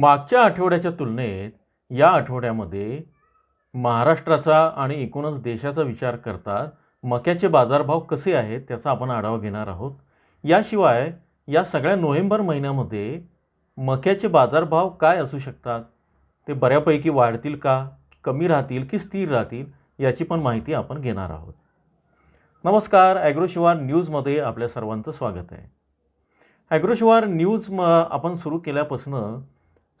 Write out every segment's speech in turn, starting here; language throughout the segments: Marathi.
मागच्या आठवड्याच्या तुलनेत या आठवड्यामध्ये महाराष्ट्राचा आणि एकूणच देशाचा विचार करता मक्याचे बाजारभाव कसे आहेत त्याचा आपण आढावा घेणार आहोत. याशिवाय या सगळ्या नोव्हेंबर महिन्यामध्ये मक्याचे बाजारभाव काय असू शकतात? ते बऱ्यापैकी वाढतील का? कमी राहतील की स्थिर राहतील? याची पण माहिती आपण घेणार आहोत. नमस्कार ॲग्रोशिवार न्यूजमध्ये आपल्या सर्वांचं स्वागत आहे. ॲग्रोशिवार न्यूज म आपण सुरू केल्यापासून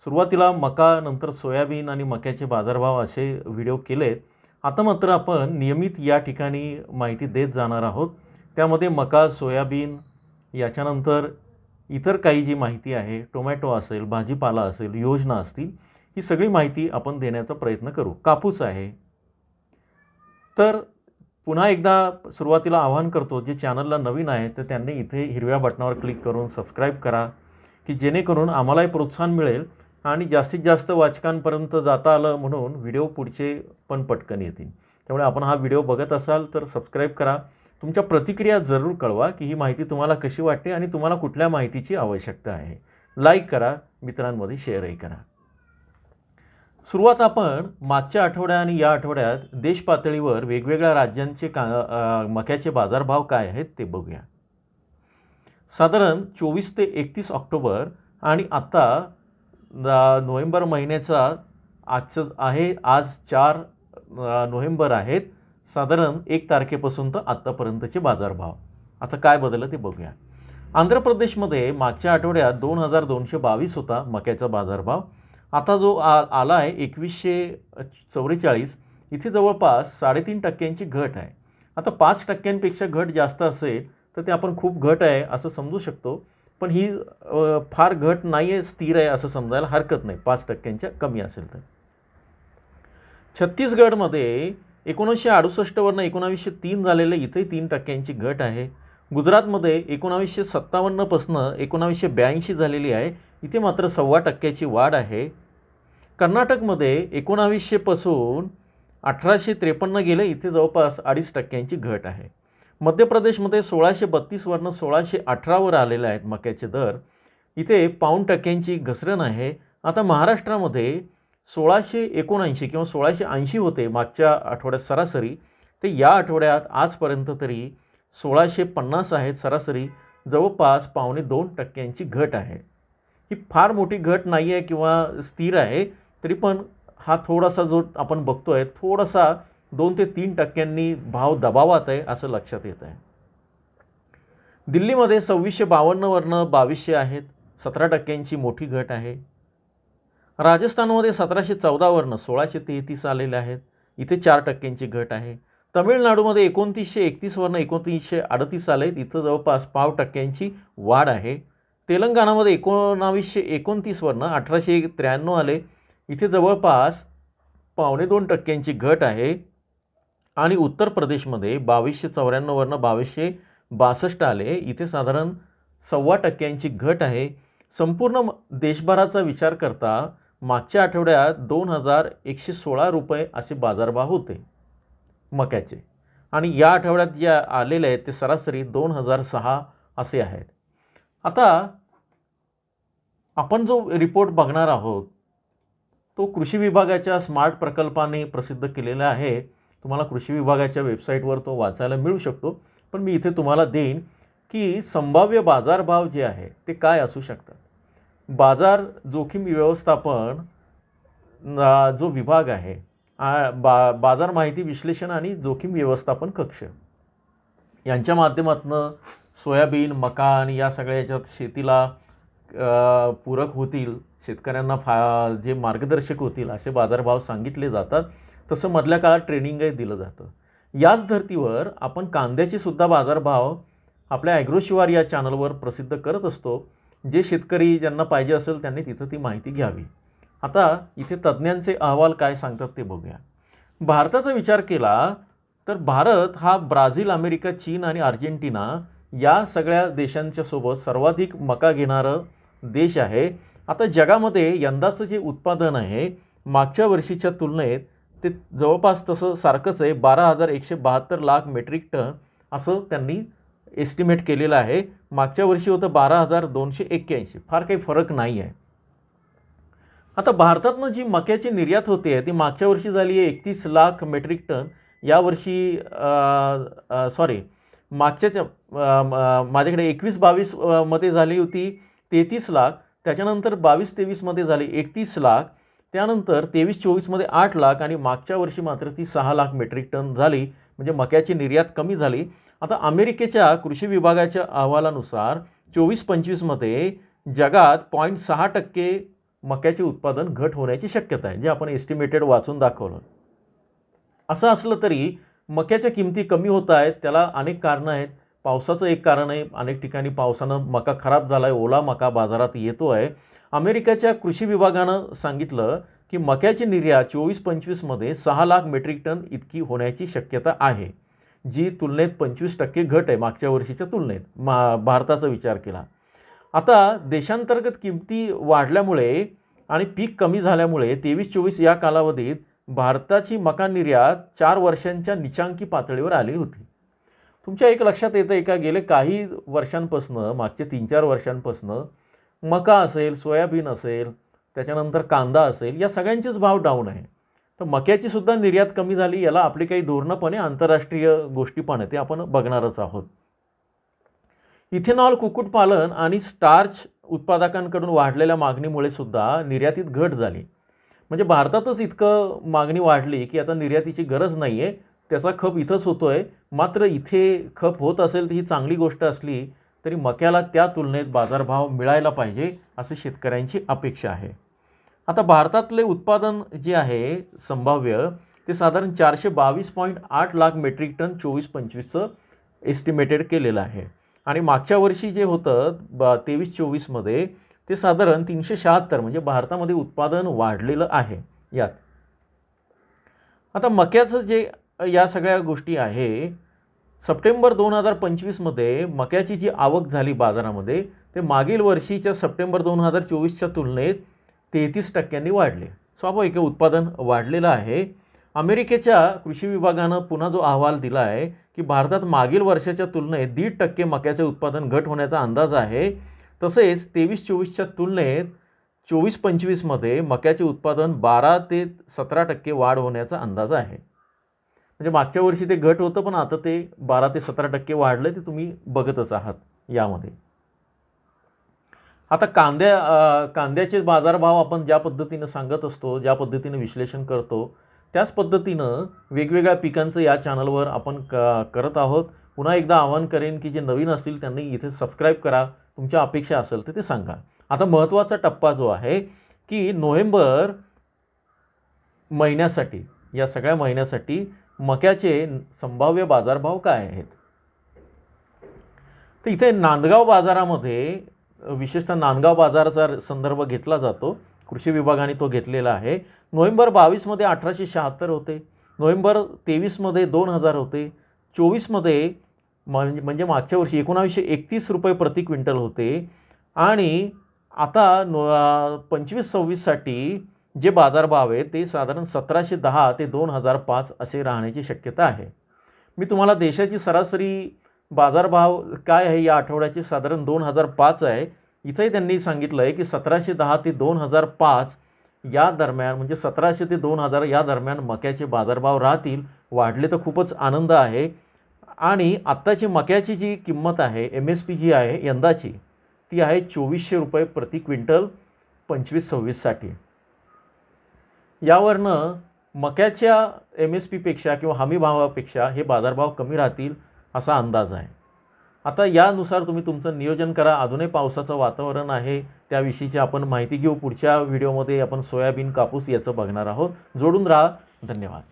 सुरुवातीला मका नंतर सोयाबीन आणि मक्याचे बाजारभाव असे व्हिडिओ केले. आता मात्र आपण नियमित या ठिकाणी माहिती देत जाणार आहोत. त्यामध्ये मका सोयाबीन याच्यानंतर इतर काही जी माहिती आहे टोमॅटो असेल भाजीपाला असेल योजना असतील ही सगळी माहिती आपण देण्याचा प्रयत्न करू. कापूस आहे. तर पुन्हा एकदा सुरुवातीला आवाहन करतो जे चॅनलला नवीन आहे तर त्यांनी इथे हिरव्या बटनावर क्लिक करून सबस्क्राईब करा की जेणेकरून आम्हालाही प्रोत्साहन मिळेल. आणि जास्तीत जास्त वाचकांपर्यंत जाता आलं म्हणून व्हिडिओ पुढचे पण पटकन येतील. त्यामुळे आपण हा व्हिडिओ बघत असाल तर सबस्क्राईब करा. तुमच्या प्रतिक्रिया जरूर कळवा की ही माहिती तुम्हाला कशी वाटते आणि तुम्हाला कुठल्या माहितीची आवश्यकता आहे. लाईक करा मित्रांमध्ये शेअरही करा. सुरुवात आपण मागच्या आठवड्या आणि या आठवड्यात देश पातळीवर वेगवेगळ्या राज्यांचे का मक्याचे बाजारभाव काय आहेत ते बघूया. साधारण चोवीस ते एकतीस ऑक्टोबर आणि आत्ता नोव्हेंबर महिन्याचा आजचं आहे आज चार नोव्हेंबर आहेत. साधारण एक तारखेपासून तर आत्तापर्यंतचे बाजारभाव. आता काय बदललं ते बघूया. आंध्र प्रदेशमध्ये मागच्या आठवड्यात दोन हजार दोनशे बावीस होता मक्याचा बाजारभाव. आता जो आ आला आहे एकवीसशे चौवेचाळीस इथे जवळपास साडेतीन टक्क्यांची घट आहे. आता पाच टक्क्यांपेक्षा घट जास्त असेल तर ते आपण खूप घट आहे असं समजू शकतो. पण ही फार घट नाही आहे स्थिर आहे असं समजायला हरकत नाही. पाच टक्क्यांच्या कमी असेल तर. छत्तीसगडमध्ये एकोणीसशे अडुसष्टवरनं एकोणावीसशे तीन झालेलं इथे तीन टक्क्यांची घट आहे. गुजरातमध्ये एकोणावीसशे सत्तावन्नपासनं एकोणावीसशे ब्याऐंशी झालेली आहे. इथे मात्र सव्वा टक्क्याची वाढ आहे. कर्नाटकमध्ये एकोणावीसशेपासून अठराशे त्रेपन्न गेले. इथे जवळपास अडीच टक्क्यांची घट आहे. मध्य प्रदेशमध्ये सोळाशे बत्तीसवरनं सोळाशे अठरावर आलेले आहेत मक्याचे दर. इथे पाऊण टक्क्यांची घसरण आहे. आता महाराष्ट्रामध्ये सोळाशे एकोणऐंशी किंवा सोळाशे ऐंशी होते मागच्या आठवड्यात सरासरी. ते या आठवड्यात आजपर्यंत तरी सोळाशे पन्नास आहेत सरासरी. जवळपास पावणे दोन टक्क्यांची घट आहे. ही फार मोठी घट नाही आहे किंवा स्थिर आहे तरी पण हा थोडासा जो आपण बघतो आहे थोडासा दोन ते तीन टक्क्यांनी भाव दबावात आहे असं लक्षात येत आहे. दिल्लीमध्ये सव्वीसशे बावन्नवरनं बावीसशे आहेत सतरा टक्क्यांची मोठी घट आहे. राजस्थानमध्ये सतराशे चौदावरनं सोळाशे तेहतीस आलेले आहेत इथे चार टक्क्यांची घट आहे. तमिळनाडूमध्ये एकोणतीसशे एकतीसवरनं एकोणतीसशे अडतीस आले आहेत इथं जवळपास पाव टक्क्यांची वाढ आहे. तेलंगणामध्ये एकोणावीसशे एकोणतीसवरनं अठराशे त्र्याण्णव आले इथे जवळपास पावणे दोन टक्क्यांची घट आहे. आणि उत्तर प्रदेशमध्ये बावीसशे चौऱ्याण्णववरनं बावीसशे बासष्ट आले. इथे साधारण सव्वा टक्क्यांची घट आहे. संपूर्ण म- देशभराचा विचार करता मागच्या आठवड्यात दोन हजार एकशे सोळा रुपये असे बाजारभाव होते मक्याचे. आणि या आठवड्यात जे आलेले आहेत ते सरासरी दोन हजार सहा असे आहेत. आता आपण जो रिपोर्ट बघणार आहोत तो कृषी विभागाच्या स्मार्ट प्रकल्पाने प्रसिद्ध केलेला आहे. तुम्हाला कृषी विभागाच्या वेबसाईटवर तो वाचायला मिळू शकतो. पण मी इथे तुम्हाला देईन की संभाव्य बाजारभाव जे आहे ते काय असू शकतात. बाजार जोखीम व्यवस्थापन जो विभाग आहे आ, बा बाजार माहिती विश्लेषण आणि जोखीम व्यवस्थापन कक्ष. यांच्या माध्यमातून सोयाबीन मका आणि या सगळ्या याच्यात शेतीला पूरक होतील. शेतकऱ्यांना फा जे मार्गदर्शक होतील असे बाजारभाव सांगितले जातात. तसं मधल्या काळात ट्रेनिंगही दिलं जातं. याच धर्तीवर आपण कांद्याचे सुद्धा बाजारभाव आपल्या ॲग्रोशिवार या चॅनलवर प्रसिद्ध करत असतो. जे शेतकरी ज्यांना पाहिजे असेल त्यांनी तिथं ती माहिती घ्यावी. आता इथे तज्ज्ञांचे अहवाल काय सांगतात ते बघूया. भारताचा विचार केला तर भारत हा ब्राझील अमेरिका चीन आणि अर्जेंटिना या सगळ्या देशांच्या सोबत सर्वाधिक मका घेणारं देश आहे. आता जगामध्ये यंदाचं जे उत्पादन आहे मागच्या वर्षीच्या तुलनेत ते जवळपास तसं सारखंच आहे. बारा हजार एकशे बहात्तर लाख मेट्रिक टन असं त्यांनी एस्टिमेट केलेलं आहे. मागच्या वर्षी होतं बारा हजार दोनशे एक्क्याऐंशी. फार काही फरक नाही आहे. आता भारतातनं जी मक्याची निर्यात होते ती मागच्या वर्षी झाली आहे एकतीस लाख मेट्रिक टन. यावर्षी सॉरी मागच्याच्या माझ्याकडे एकवीस बावीसमध्ये झाली होती तेहतीस लाख. त्याच्यानंतर बावीस तेवीसमध्ये झाली एकतीस लाख. त्यानंतर तेवीस चोवीसमध्ये आठ लाख आणि मागच्या वर्षी मात्र ती सहा लाख मेट्रिक टन झाली म्हणजे मक्याची निर्यात कमी झाली. आता अमेरिकेच्या कृषी विभागाच्या अहवालानुसार चोवीस पंचवीसमध्ये जगात पॉईंट सहा टक्के मक्याचे उत्पादन घट होण्याची शक्यता आहे जे आपण एस्टिमेटेड वाचून दाखवलं. असं असलं तरी मक्याच्या किमती कमी होत आहेत त्याला अनेक कारणं आहेत. पावसाचं एक कारण आहे अनेक ठिकाणी पावसानं मका खराब झाला आहे ओला मका बाजारात येतो आहे अमेरिकेच्या कृषी विभागानं सांगितलं की मक्याची निर्यात चोवीस पंचवीसमध्ये सहा लाख मेट्रिक टन इतकी होण्याची शक्यता आहे जी तुलनेत पंचवीस टक्के घट आहे मागच्या वर्षीच्या तुलनेत मा भारताचा विचार केला. आता देशांतर्गत किमती वाढल्यामुळे आणि पीक कमी झाल्यामुळे तेवीस चोवीस या कालावधीत भारताची मका निर्यात चार वर्षांच्या निचांकी पातळीवर आली होती. तुमच्या एक लक्षात येतं आहे का गेले काही वर्षांपासनं मागचे तीन चार वर्षांपासनं मका असेल सोयाबीन असेल त्याच्यानंतर कांदा असेल या सगळ्यांचेच भाव डाऊन आहे. तर मक्याची सुद्धा निर्यात कमी झाली याला आपली काही धोरणपणे आंतरराष्ट्रीय गोष्टी पण आहे ते आपण बघणारच आहोत. इथेनॉल कुक्कुटपालन आणि स्टार्च उत्पादकांकडून वाढलेल्या मागणीमुळे सुद्धा निर्यातीत घट झाली. म्हणजे भारतातच इतकं मागणी वाढली की आता निर्यातीची गरज नाही आहे त्याचा खप इथंच होतो आहे मात्र इथे खप होत असेल तर ही चांगली गोष्ट असली तरी मक्याला त्या तुलनेत बाजारभाव मिळायला पाहिजे असं शेतकऱ्यांची अपेक्षा आहे. आता भारतातले उत्पादन जे आहे संभाव्य ते साधारण चारशे बावीस पॉईंट आठ लाख मेट्रिक टन चोवीस पंचवीसचं एस्टिमेटेड केलेलं आहे. आणि मागच्या वर्षी जे होतं ब तेवीस चोवीसमध्ये ते साधारण तीनशे शहात्तर म्हणजे भारतामध्ये उत्पादन वाढलेलं आहे यात. आता मक्याचं जे या सगळ्या गोष्टी आहे सप्टेंबर दोन हजार पंचवीसमध्ये मक्याची जी आवक झाली बाजारामध्ये ते मागील वर्षीच्या सप्टेंबर दोन हजार चोवीसच्या तुलनेत तेहतीस टक्क्यांनी वाढले. स्वाभाविक उत्पादन वाढलेलं आहे. अमेरिकेच्या कृषी विभागानं पुन्हा जो अहवाल दिला आहे की भारतात मागील वर्षाच्या तुलनेत दीड टक्के मक्याचे उत्पादन घट होण्याचा अंदाज आहे. तसेच तेवीस चोवीसच्या तुलनेत चोवीस पंचवीसमध्ये मक्याचे उत्पादन बारा ते सतरा टक्के वाढ होण्याचा अंदाज आहे. म्हणजे मागच्या वर्षी ते घट होतं पण आता ते बारा ते सतरा टक्के वाढलं ते तुम्ही बघतच आहात यामध्ये. आता कांद्या कांद्याचे बाजारभाव आपण ज्या पद्धतीनं सांगत असतो ज्या पद्धतीनं विश्लेषण करतो त्याच पद्धतीनं वेगवेगळ्या पिकांचं या चॅनलवर आपण क करत आहोत. पुन्हा एकदा आवाहन करेन की जे नवीन असतील त्यांनी इथे सबस्क्राईब करा. तुमच्या अपेक्षा असेल तर ते सांगा. आता महत्त्वाचा टप्पा जो आहे की नोव्हेंबर महिन्यासाठी या सगळ्या महिन्यासाठी मक्याचे संभाव्य बाजारभाव काय आहेत? तर इथे नांदगाव बाजारामध्ये विशेषतः नांदगाव बाजाराचा संदर्भ घेतला जातो. कृषी विभागाने तो घेतलेला आहे. नोव्हेंबर बावीसमध्ये अठराशे शहात्तर होते. नोव्हेंबर तेवीसमध्ये दोन हजार होते. चोवीसमध्ये म्हणजे म्हणजे मागच्या वर्षी एकोणावीसशे एकतीस रुपये प्रति क्विंटल होते. आणि आता नो पंचवीस सव्वीससाठी जे बाजारभाव आहे ते साधारण सतराशे दहा ते दोन हजार पाच असे राहण्याची शक्यता आहे. मी तुम्हाला देशाची सरासरी बाजारभाव काय आहे या आठवड्याचे साधारण दोन हजार पाच आहे. इथंही त्यांनी सांगितलं आहे की सतराशे दहा ते दोन हजार पाच या दरम्यान म्हणजे सतराशे ते दोन हजार या दरम्यान मक्याचे बाजारभाव राहतील. वाढले तर खूपच आनंद आहे. आणि आत्ताची मक्याची जी किंमत आहे एम एस पी जी आहे यंदाची ती आहे चोवीसशे रुपये प्रति क्विंटल पंचवीस सव्वीससाठी. यावरनं मक्याच्या एम एस पीपेक्षा किंवा हमी भावापेक्षा हे बाजारभाव कमी राहतील असा अंदाज आहे. आता यानुसार तुम्ही तुमचं नियोजन करा. अजूनही पावसाचं वातावरण आहे. त्याविषयीची आपण माहिती घेऊ. पुढच्या व्हिडिओमध्ये आपण सोयाबीन कापूस याचं बघणार आहोत. जोडून राहा. धन्यवाद.